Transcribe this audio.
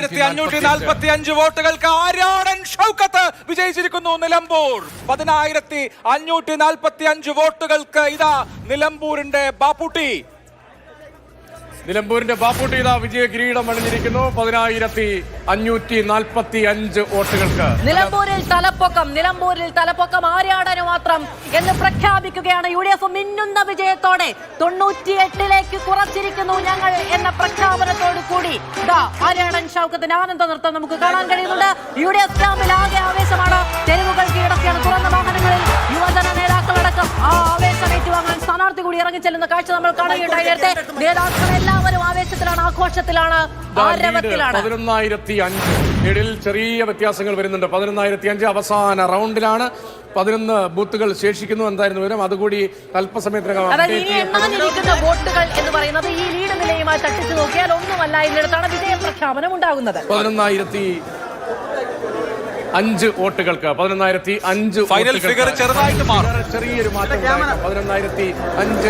ആയിരത്തി അഞ്ഞൂറ്റി നാൽപ്പത്തി അഞ്ച് വോട്ടുകൾക്ക് ആര്യാടൻ ഷൗക്കത്ത് വിജയിച്ചിരിക്കുന്നു നിലമ്പൂർ. പതിനായിരത്തി അഞ്ഞൂറ്റി നാൽപ്പത്തി അഞ്ച് വോട്ടുകൾക്ക് ഇതാ നിലമ്പൂരിന്റെ ബാപ്പുട്ടി. നിലമ്പൂരിന്റെ ബാപ്പുട്ടി ഇതാ വിജയ കിരീടം അണിഞ്ഞിരിക്കുന്നു. പതിനായിരത്തി അഞ്ഞൂറ്റി നാൽപ്പത്തി അഞ്ച് വോട്ടുകൾക്ക്. നിലമ്പൂരിൽ തലപ്പൊക്കം നിലമ്പൂരിൽ തലപ്പൊക്കം ആര്യാടന് മാത്രം എന്ന് പ്രഖ്യാപിക്കുകയാണ് യു ഡി എഫ് മിന്നുന്ന വിജയത്തോടെ. തൊണ്ണൂറ്റിയെട്ടിലേക്ക് കുറച്ചിരിക്കുന്നു ഞങ്ങൾ എന്ന പ്രഖ്യാപനത്തോടു കൂടി. ആര്യാടൻ ഷൗക്കത്തിന്റെ ആനന്ദ നൃത്തം നമുക്ക് കാണാൻ കഴിയുന്നുണ്ട്. യു ഡി എഫ് ക്യാമ്പിൽ ആകെ ആവേശമാണ്. തെരുവുകൾ കീഴടക്കിയാണ് തുറന്ന വാഹനങ്ങളിൽ യുവജന നേതാക്കളടക്കം ആ ആവേശം ഏറ്റുവാങ്ങാൻ സ്ഥാനാർത്ഥി കൂടി ഇറങ്ങിച്ചെല്ലുന്ന കാഴ്ച നമ്മൾ കാണുകയുണ്ടായി. നേരത്തെ നേതാക്കൾ എല്ലാവരും ആവേശത്തിലാണ് ആഘോഷത്തിലാണ് പതിനൊന്നായിരത്തി അഞ്ച്. ലീഡിൽ ചെറിയ വ്യത്യാസങ്ങൾ വരുന്നുണ്ട്. പതിനൊന്നായിരത്തി അഞ്ച് അവസാന റൗണ്ടിലാണ്. പതിനൊന്ന് ബൂത്തുകൾ ശേഷിക്കുന്നു എന്തായിരുന്നു വിവരം? അതുകൂടി അല്പസമയത്തിനകം. വോട്ടുകൾ എന്ന് പറയുന്നത് ഈ ലീഡ് നിലയുമായി തട്ടിച്ചു നോക്കിയാൽ ഒന്നുമല്ല എന്നിടത്താണ് വിജയ പ്രഖ്യാപനം ഉണ്ടാകുന്നത് പതിനൊന്നായിരത്തി അഞ്ച് വോട്ടുകൾക്ക് പതിനൊന്നായിരത്തി അഞ്ച് ഫൈനൽ ഫിഗർ ചെറുതായിട്ട് മാറും ചെറിയൊരു മാറ്റം. പതിനൊന്നായിരത്തി അഞ്ച്